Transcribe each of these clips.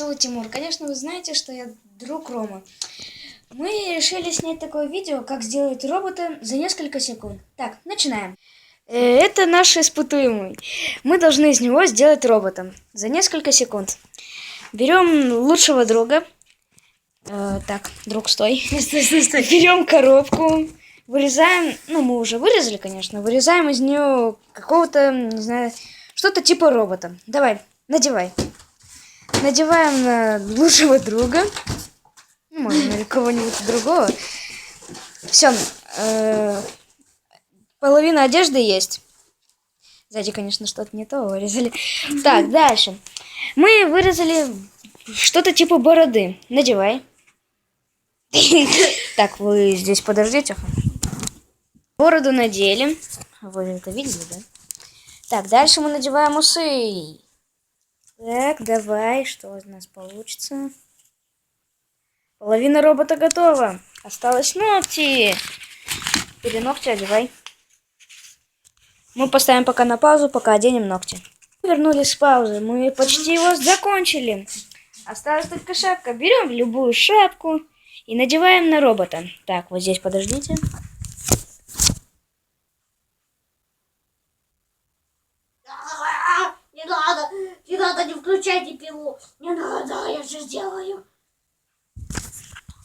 зовут Тимур. Конечно, вы знаете, что я друг Рома. Мы решили снять такое видео, как сделать робота за несколько секунд. Так, начинаем. Э, Это наш испытуемый. Мы должны из него сделать робота за несколько секунд. Берем лучшего друга. Э, так, друг, стой. Берем коробку, вырезаем, ну мы уже вырезали, конечно, вырезаем из нее какого-то, не знаю, что-то типа робота. Давай, надевай. Надеваем на лучшего друга. Ну, можно на кого-нибудь другого. Все. половина одежды есть. Сзади, конечно, что-то не то вырезали. Так, дальше. Мы вырезали что-то типа бороды. Надевай. Так, вы здесь подождите. Бороду надели. Вы это видели, да? Так, дальше мы надеваем усы. Так, давай, что у нас получится? Половина робота готова. Осталось ногти. Теперь ногти одевай. Мы поставим пока на паузу, пока оденем ногти. Вернулись с паузы. Мы почти его закончили. Осталась только шапка. Берем любую шапку и надеваем на робота. Так, вот здесь подождите. Не надо, не включайте пилу. Не надо, я же сделаю.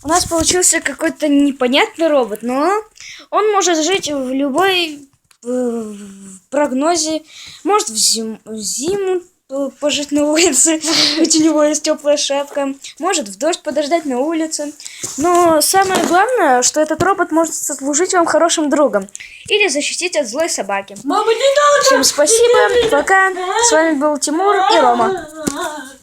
У нас получился какой-то непонятный робот, но он может жить в любой э, прогнозе. Может в, зим- в зиму пожить на улице, ведь у него есть теплая шапка. Может в дождь подождать на улице. Но самое главное, что этот робот может служить вам хорошим другом. Или защитить от злой собаки. Мама, не надо. Всем спасибо, пока. С вами был Тимур и Рома.